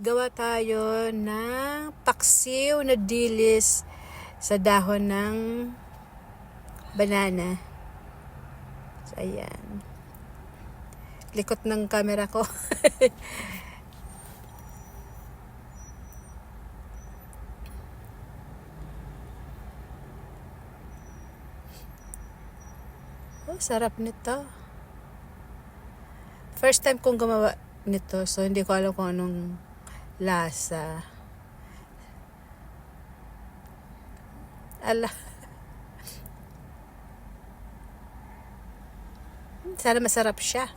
gawa tayo ng paksiw na dilis sa dahon ng banana. So, ayan. Likot ng camera ko. oh, sarap nito. First time kong gumawa nito, so hindi ko alam kung anong las uh, a la سلمى سرب الشاه